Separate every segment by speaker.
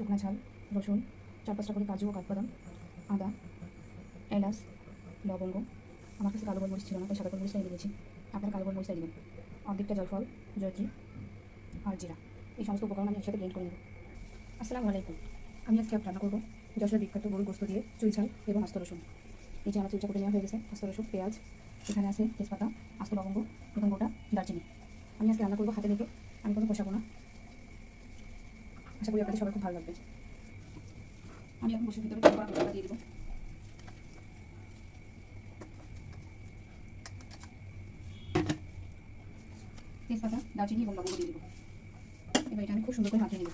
Speaker 1: শুকনো ঝাল, রসুন, চার পাঁচটা করে কাজু ও কাঠবাদাম, আদা, এলাচ, লবঙ্গ। আমার কাছে কালো গোলমরিচ ছিল না, তাই সাদা গোলমরিচটাই দিয়েছি। আপনারা কালো গোলমরিচটাই দেবেন। অর্ধেকটা জয়ফল জয়ত্রী আর জিরা। এই সমস্ত উপকরণ আমি একসাথে ব্লেন্ড করে নেব। আসসালামু আলাইকুম। আমি আজকে রান্না করব যশোরের বিখ্যাত গরুর গোস্ত দিয়ে চুই ঝাল এবং আস্ত রসুন। এই যে আমার চুইটা করে নেওয়া হয়ে গেছে, আস্ত রসুন, পেঁয়াজ, এখানে আছে তেজপাতা, আস্ত লবঙ্গ এবং গোটা দারচিনি। আমি আজকে রান্না করব হাতে রেখে, আমি কোনো কষাবো না। আশা করি আপনাদের সবাই খুব ভালো লাগবে। আমি এখন বসে ভিতরে করা দিয়ে দেবো। তেজপাতা, দারচিনি এবং লবঙ্গ দিয়ে দেবো। এবার এটা আমি খুব সুন্দর করে মাখিয়ে নেব।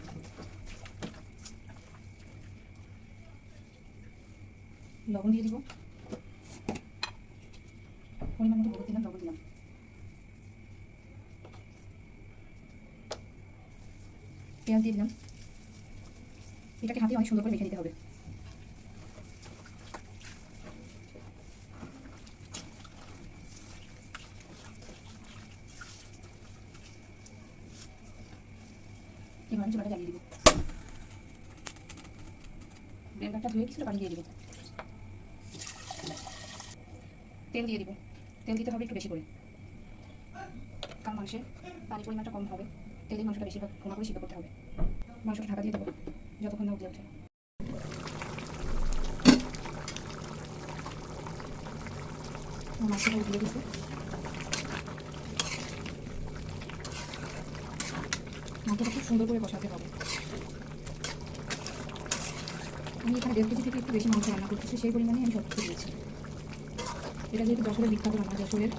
Speaker 1: লবণ দিয়ে দিব। পরিমাণ মতো দিলাম, লবণ দিলাম। পেঁয়াজ দিয়ে দিলাম। এটাকে হাতে অনেক সুন্দর করে মেখে দিতে হবে। এবার চুলাটা জ্বালিয়ে দিব। ব্লেন্ডারটা ধুয়ে কিছুটা পানি দিয়ে দিব। তেল দিয়ে দিব। তেল দিতে হবে একটু বেশি করে। কারণ মাংসের পানি পরিমাণটা কম হবে। তেলে মাংসটা বেশি ঘন করে সিদ্ধ করতে হবে। মাংসটা ঢাকা দিয়ে দেবো। যতক্ষণ না উঠে দিয়েছে মাংসটা খুব সুন্দর করে কষাতে হবে আমি এখানে দেড় কেজি থেকে একটু বেশি মাংস রান্না করতেছি সেই পরিমাণে আমি সব কিছু দিয়েছি এটা যেহেতু যশোরের বিখ্যাত রান্না যশোরের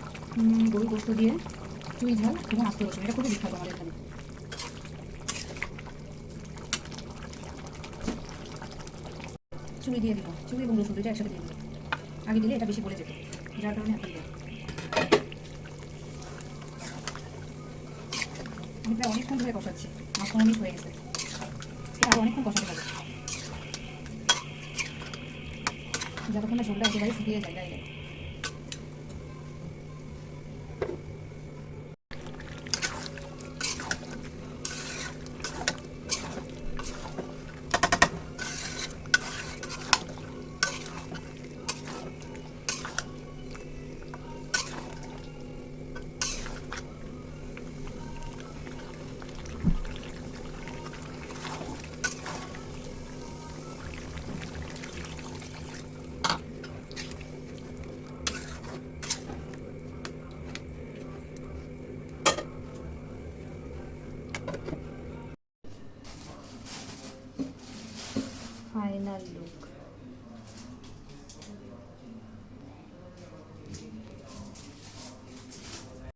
Speaker 1: গরুর গোস্ত দিয়ে চুই ঝাল এবং আস্ত রসুন এটা খুবই বিখ্যাত আমাদের এখানে চুই দিয়ে দিব চুই এবং রসুন দুইটা একসাথে দিয়ে দিব। আগে দিলে এটা বেশি পড়ে যেত, যার কারণে এখন দেয়। আমি প্রায় অনেকক্ষণ ধরে কষাচ্ছি মাছ অনেক হয়ে গেছে। আরও অনেকক্ষণ কষাতে হবে। যতক্ষণ না ঝোলটা একেবারে শুকিয়ে যায়, গায়ে на.